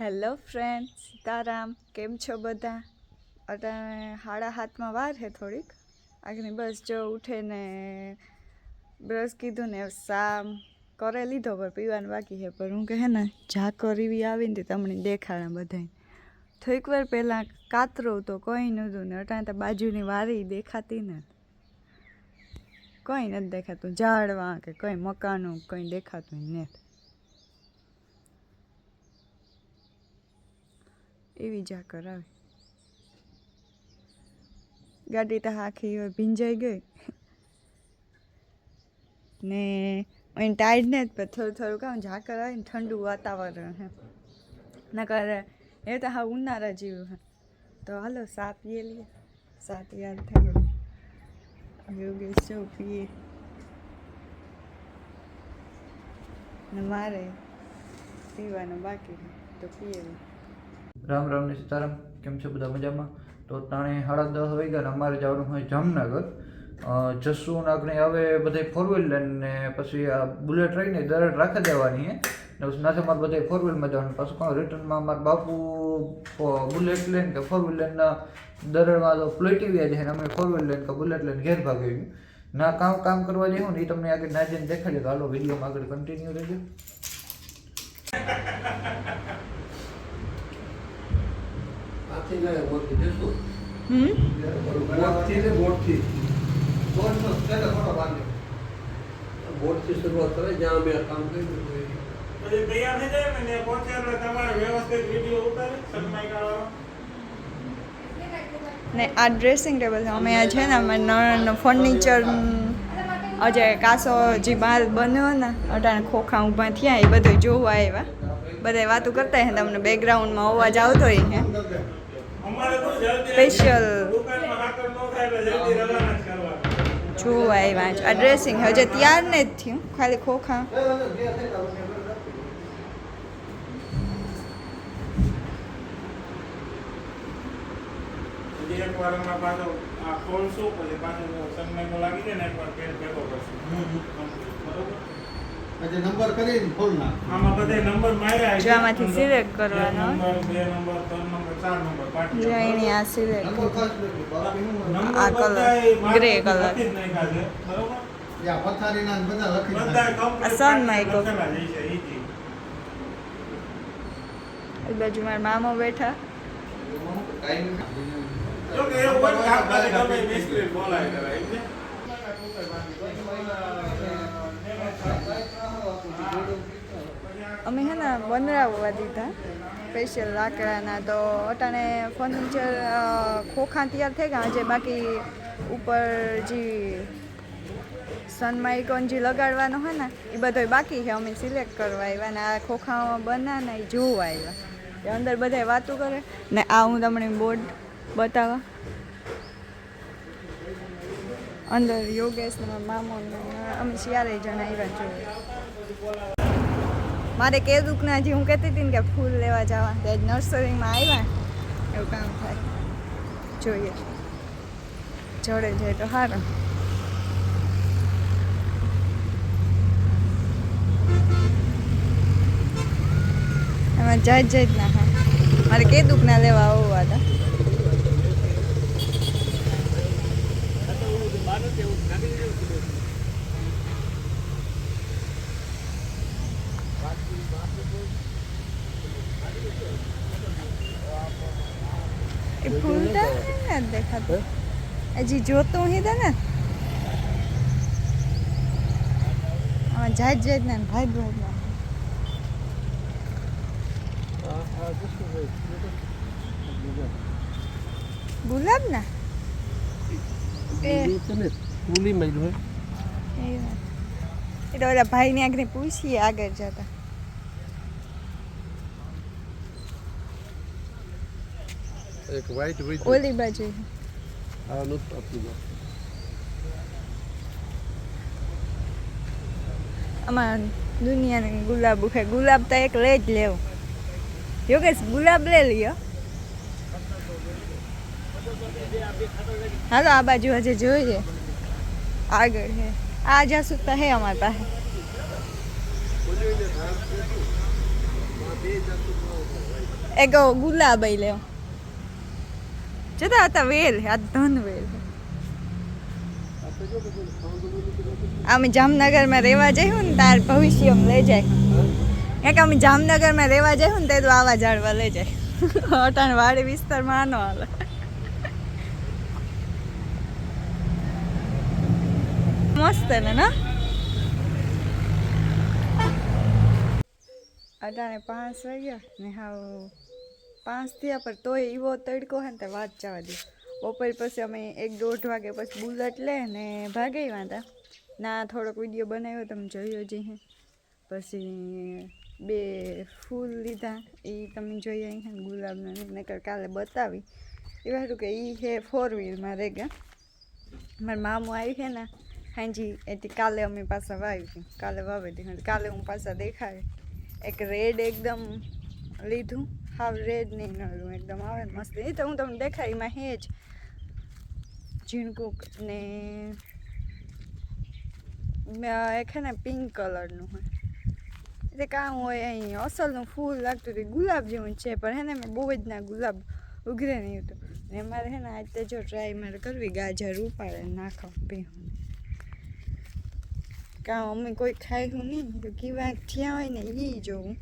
Hello friend Sitaram, કેમ છો બધા? અટાણે હાડા હાથમાં વાર છે થોડીક. આગની બસ જો ઉઠે ને બ્રશ કીધું ને સામ કરે લીધો, પણ પીવાનું બાકી છે પણ હું કહે ને ઝાકર એવી આવી ને તમને દેખાડા બધાય. થોડીક વાર પહેલાં કાતરો તો કંઈ નહોતું ને, અટાણે તો બાજુની વારી દેખાતી ને. કંઈ નથી દેખાતું, ઝાડવા કે કંઈ મકાનું, કંઈ દેખાતું નથી. એવી ઝાકર આવે. ગાડી તો આખી ભીંજાઈ ગઈ. ને અહીં ટાઈડ ને જ થોડું થોડું કામ ઝાકર આવે ને ઠંડુ વાતાવરણ હે. નકર એ તો હા ઉનાળા જેવું હે. તો હાલો સા પીએ લઈએ. સા તૈયાર થયો યોગેશ જો પીએ? ને મારે પીવાનું બાકી તો પીએ. રામ રામ ને સીતારામ, કેમ છે બધા મજામાં? તો તાણે સાડા દસ વાગ્યા ને અમારે જવાનું હોય જામનગર. જસુ નાગને હવે બધે ફોર વ્હીલ ને પછી આ બુલેટ રહીને દરેક રાખી દેવાની હે. ને પછી નાથે મારે બધે ફોર વ્હીલમાં જવાનું. પાછું રિટર્નમાં મારા બાપુ બુલેટ લઈને કે ફોર વ્હીલ લઈને દરેડમાં તો પ્લેટી વ્યા છે અમે ફોર વ્હીલ લઈને કે બુલેટ લઈને ઘેર ભાગી ના, કામ કામ કરવા જેવું ને એ તમને આગળ ના જઈને દેખાડી દો. હાલો વિડીયોમાં આગળ કન્ટિન્યુ રહેજો. હમ? ને બોટથી બોટથી શરૂઆત કરે જ્યાં અમે આ કામ કર્યું પછી તૈયાર થઈ જાય ને પહોંચે એટલે તમારે વ્યવસ્થિત વીડિયો ઉતારે સનમાઈકા ને આ ડ્રેસિંગ ટેબલ છે અમે આ છે ને અમે નળનું ફર્નિચર અજે કાસો જે બહાર બન્યો ને અટાણે ખોખા ઊભા થયા એ બધું જોવા આવ્યા. બધા વાતો કરતા હે તમને બેકગ્રાઉન્ડમાં અવાજ આવતો હોય હે. રવાના જ આવ્યા છે. આ ડ્રેસિંગ હજે તૈયાર ને જ થયું. ખાલી ખોખા. પછી એકવાર હમણાં પાછો આ ખોલશું પછી પાછો સનમાઈકો લાગી જાય ને એકવાર ફેર ભેગો કરશું. બરોબર? પછી નંબર કરીને ફોન નાખ. આમાં બધે નંબર માર્યા છે. આમાંથી સિલેક્ટ કરવાનો. નંબર બે નંબર ત્રણ નંબર ચાર નંબર પાંચ જો. એની આ સિલેક્ટ આ કલર. Grey colour. યા પથારીના ને બધા લખી બધા જ હશે, એ બાજુ મારા મામા બેઠા. જો કે એવું હોય કામ કરે ગમે મિસ્ત્રી બોલાય કરે, એમ છે? અમે હે ને બનાવવા દીધા સ્પેશિયલ લાકડાના. તો અટાણે ફર્નિચર ખોખા તૈયાર થઈ ગયા. આજે બાકી ઉપર જે સનમાઇકોન જે લગાડવાનો હોય ને, એ બધો બાકી છે. અમે સિલેક્ટ કરવા આવ્યા ને આ ખોખામાં બના ને એ જોવા આવ્યા. એ અંદર બધા વાતો કરે. ને આ હું તમને બોર્ડ બતાવવા અંદર યોગેશ મામો અમે શિયારે જણા આવ્યા જોવા. મારે કે દુઃખના હજી હું કહેતી હતી ને કે ફૂલ લેવા જવા તે જ નર્સરીમાં આવ્યા એવું કામ થાય. જોઈએ. જોડે જાય તો સારું એમાં જાત ના હા. મારે કે દુઃખના લેવા આવવા હતા. એ ફૂલ તો નથી દેખાતું હજી જોતું હી તો ને આમાં જાત જાત ના ને ભાઈ ભાઈ ના આ- આ દેશું ભાઈ. ગુલાબ ના એ ઈ છે ને, ફૂલી માર્યું હોય. એ વાત. એ તો ઓલા ભાઈને આગળ પૂછીએ આગળ જતા એક white વિથ ઓલી બાજુ. હા આપતું બા. આમાં દુનિયાને ગુલાબ ઉખે. ગુલાબ તો એક લે જ લેવો. યોગેશ ગુલાબ લે લ્યો. હાલો આ બાજુ હજે જોઈએ. આગળ હે. આ જાસૂદ તો હે અમારી પાસે. એક ગુલાબ ઈ લેવો જતા હતા, વેલ આ ધન વેલ અમે જામનગરમાં રહેવા જઈશું ને તાર ભવિષ્યમાં લઈ જાય. કારણ કે અમે જામનગરમાં રહેવા જઈશું ને તે તો આવા ઝાડવા લઈ જાય. અટાણ વાડી વિસ્તારમાં આનો હાલે. મસ્ત ને, ના? અટાણે પાંચ વાગ્યા ને હાવ પાંચ થયા પર તોય એવો તડકો હે ને તે વાત જવા દે બપોર પછી અમે એક દોઢ વાગે પછી બુલેટ લે ને ભાગી વાંતા ના થોડોક વીડિયો બનાવ્યો તમે જોયો જ હે પછી બે ફૂલ લીધા એ તમે જોઈ અહીં હે ને ગુલાબના ને નકર કાલે બતાવી એ હારું કે એ હે ફોર વ્હીલમાં રે ગયા મારા મામું આવ્યું છે ને હાજી એટલે કાલે અમે પાછા વાવ્યું કાલે વાવી દીધું કાલે હું પાછા દેખાય એક રેડ એકદમ લીધું હાવ રેડ નહીં નળું એકદમ. આવે મસ્ત. એ તો હું તમને દેખાય, એમાં હે જ ઝીણકુક ને એક છે ને પિંક કલરનું હોય. એટલે કાં હોય અહીં. અસલનું ફૂલ લાગતું હતું. ગુલાબ જેવું છે, પણ હે ને મેં બહુ જ ના ગુલાબ ઉઘરે નહીં હતું. ને મારે હે ને આજ જો ટ્રાય મારે કરવી, ગાજર ઉપાડે, નાખો પીવું કાં અમે કોઈ ખાયું નહીં, તો કેવા થયા હોય ને એ જોવું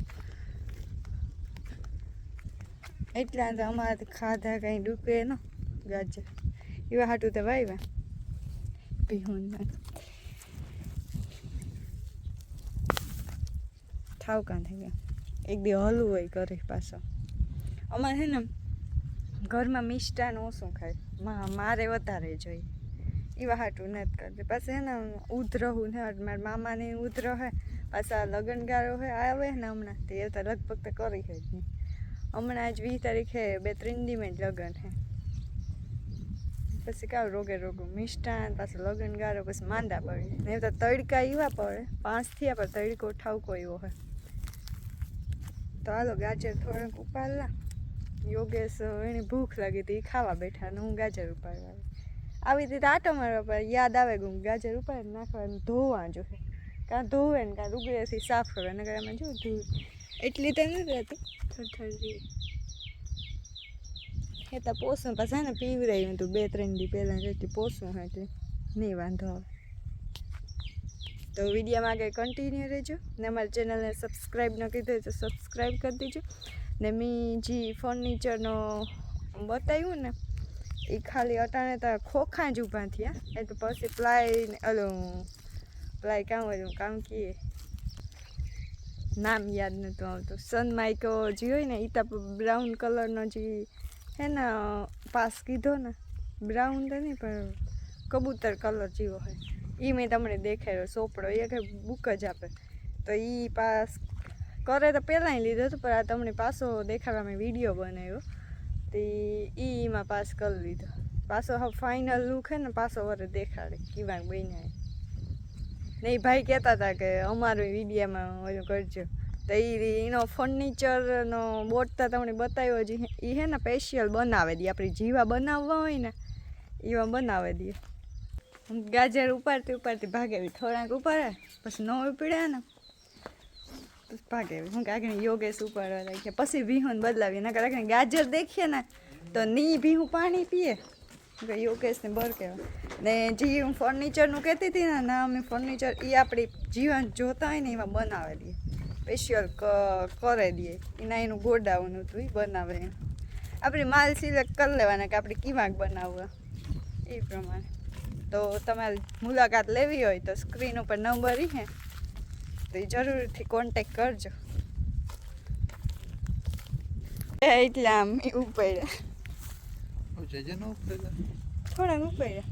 એટલા તો અમારે ખાધા કંઈ ડૂકે ન, ગાજર. એવા હાટું તો વાવ્યા પીવું થાવ કાં થઈ ગયા? એક દી હલવું હોય ઘરે પાછો. અમારે છે ને, ઘરમાં મિષ્ટાન ઓછું ખાય. મા, મારે વધારે જોઈએ એવા હાટું નથી કરતી પાછું હે ને, ઉધરવું ને મારા મામાને ઉધરો હે. પાછા લગ્નગારો હે, આવે ને હમણાં. તે તો લગભગ તો કરી હોય જ નહીં હમણાં આજ વીસ તારીખે બે ત્રણ દી મેં લગ્ન હે પછી કાવ રોગે રોગું મિષ્ટાન, પાછું લગ્ન ગારો, પછી માંદા પડે. ને તો તડકા એવા પડે. પાંચથી આપણે પણ તડકો ઠાવકો એવો હોય. તો હાલો ગાજર થોડાક ઉપાડલા. યોગેશ એની ભૂખ લાગી હતી ખાવા બેઠા ને હું ગાજર ઉપાડવા. આવી. રીતે આટો મારવા પર યાદ આવે કે હું ગાજર ઉપાડી નાખવાનું ધોવા જોઈએ કાં ધોવે ને કાં રૂગડેથી સાફ કરે ને કાં એમાં જો ધૂળ એટલી તો નથી રહેતું. થોડી થોડી એ તો પોસું પાછા ને પીવરાયું હતું બે ત્રણ દી પહેલાં જેટલી પોસું એટલે નહીં વાંધો આવે. તો વિડીયોમાં આગળ કન્ટિન્યુ રહેજો ને અમારી ચેનલને સબસ્ક્રાઈબ ન કીધું તો સબસ્ક્રાઈબ કરી દેજો. ને મેં જે ફર્નિચરનો બતાવ્યું ને એ ખાલી અટાણે તો ખોખા જ ઊભા થયા. એ તો પછી પ્લાય ઓલું પ્લાય કામ હોય કામ કીએ. નામ યાદ નહોતું આવતું. સનમાઇકો જે હોય ને એ તો બ્રાઉન કલરનો જે હે ને, પાસ કીધો ને બ્રાઉન તો નહીં, પણ કબૂતર કલર જેવો હોય. એ મેં તમને દેખાડ્યો, સોપડો એ કંઈ બુક જ આપે. તો એ પાસ કરે તો પહેલાં લીધો હતો, પણ આ તમને પાછો દેખાડવા મેં વીડિયો બનાવ્યો. તે એમાં પાસ કરી લીધો. પાછો ફાઇનલ લુક હે ને, પાછો વરે દેખાડે કેવા બન્યા ને એ ભાઈ કહેતા હતા કે અમારો વિડીયામાં ઓલું કરજો. તો એ એનો ફર્નિચરનો બોટ તો તમને બતાવ્યો જ એ હે ને સ્પેશિયલ બનાવે દે. આપણી જીવા બનાવવા હોય ને, એવા બનાવે દે. ગાજર ઉપાડતી ઉપાડતી ભાગેવી થોડાક ઉપાડે, પછી ન ઉપડ્યા ને પછી ભાગેવી હું કાંઈ યોગેશ ઉપાડવા રાખીએ પછી ભીહું બદલાવીએ. નકર રાખીને ગાજર દેખીએ ને, તો ની ભીહું પાણી પીએ. યોગેશને બર કહેવાય ને જે હું ફર્નિચરનું કહેતી હતી ને ના અમે ફર્નિચર એ આપણી જીવન જોતા હોય ને એમાં બનાવી દઈએ. સ્પેશિયલ કરી દઈએ. એના એનું ગોડાઉન હતું એ બનાવે. આપણે માલ સિલેક્ટ કરી લેવાના કે આપણે કીવાક બનાવવા. એ પ્રમાણે. તો તમારે મુલાકાત લેવી હોય તો સ્ક્રીન ઉપર નંબર હે. તો એ જરૂરથી કોન્ટેક કરજો. એટલે આમ ઉપડ્યા. થોડાક ઉપડ્યા.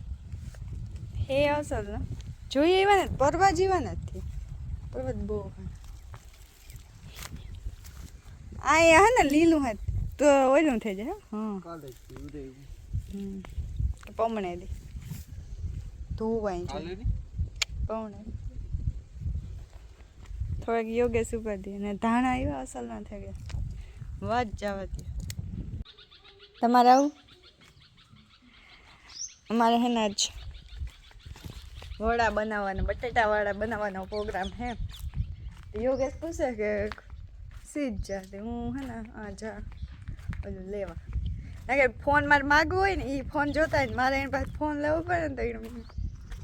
હે અસલ ને. જોઈએ એવા ને પરવા જેવા નથી પર્વત બહુ આ હે ને લીલું હે તો ઓલું થઈ જાય હા. પમણે દે. ધોવાય છે પમણે. થોડાક યોગેશ ઉપર દે અને ધાણા એવા અસલ ના થઈ ગયા. વાત જવા દે. તમારે આવું? અમારે હે ને જ વડા બનાવવાના, બટેટા વડા બનાવવાનો પ્રોગ્રામ હે. યોગેશ પૂછે કે, સીધ જા તે હું હે ને આ જા. ઓલું લેવા. કારણ કે ફોન મારે માગવો હોય ને એ ફોન જોતા ને, મારે એની પાસે ફોન લેવો પડે ને, તો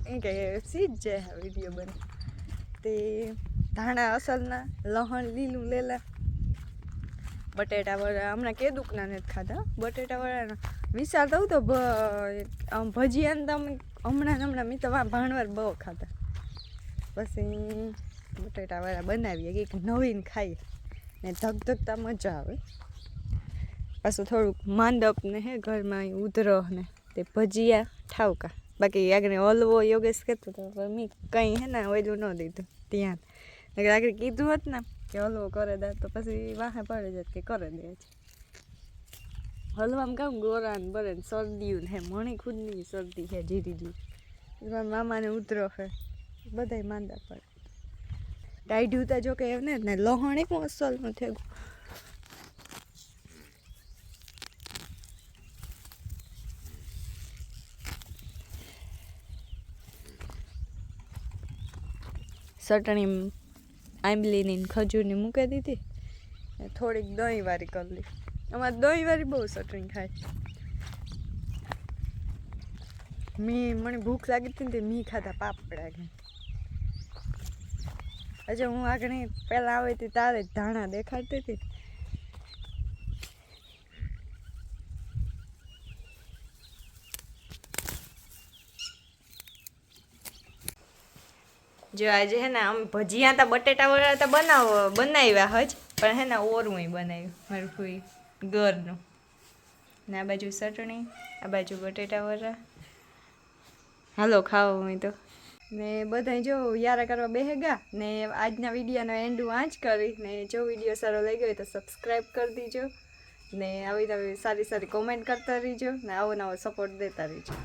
એ કે સીજ જાય વીડિયો બને. તે ધાણા અસલના, લહણ લીલું લેલા. બટેટા વડા, હમણાં કેદુકના નથી ખાધા. બટેટાવાળાના વિચાર દઉં તો ભ- આમ ભજીયા ને તમે હમણાં હમણાં મેં તો ભાણવાર બહુ ખાધા. પછી બટેટાવાળા બનાવીએ કંઈક નવીન ખાઈએ. ને ધગધગતા મજા આવે. પાછું થોડુંક માંડપ ને હે, ઘરમાં ઉધરહ ને તે ભજીયા, ઠાવકા. બાકી આગળ હલવો યોગેશ કહેતો હતો, પણ મેં કંઈ હે ને ઓયલું ન દીધું. ત્યાં. આગળ કીધું હતું ને કે હલવો કરે દે તો પછી વાહે પડે જાત કે કરે દે છે હલવામાં કામ ગોરા ને બરે ને શરદીયું ને મણી ખુદની શરદી છે જીરી જીરી એમાં મામાને ઉતરો છે બધાય માંદા પડે. ટાઈઢું તો જો કે એમને ને ને, લહણ એક અસલનું થયું ચટણી આંબલીની ખજૂરની મૂકી દીધી. થોડીક દહીં કરલી અમારે દહીં વાળી બહુ ચટણી ખાય. મી, મને ભૂખ લાગી હતી ને તે મી ખાતા પાપડા કે હજુ હું આગળ પહેલાં આવી હતી તારે ધાણા દેખાડતી હતી. જો આજે હે ને આમ ભજીયા તા, બટેટા વડા તો બનાવ, બનાવ્યા હજ, પણ હે ને ઓરું બનાવ્યું મારું કોઈ ઘરનું. ને આ બાજુ ચટણી, આ બાજુ બટેટા વડા. હાલો ખાવો હું તો. ને બધા જો યારા કરવા બેહેગા ને આજના વિડીયોનો એન્ડ હું આજ કરી, ને જો વીડિયો સારો લાગ્યો હોય તો સબસ્ક્રાઈબ કરી દીજો. ને આવી આવી સારી સારી કોમેન્ટ કરતા રહીજો, ને આવો નવો સપોર્ટ દેતા રહીજો.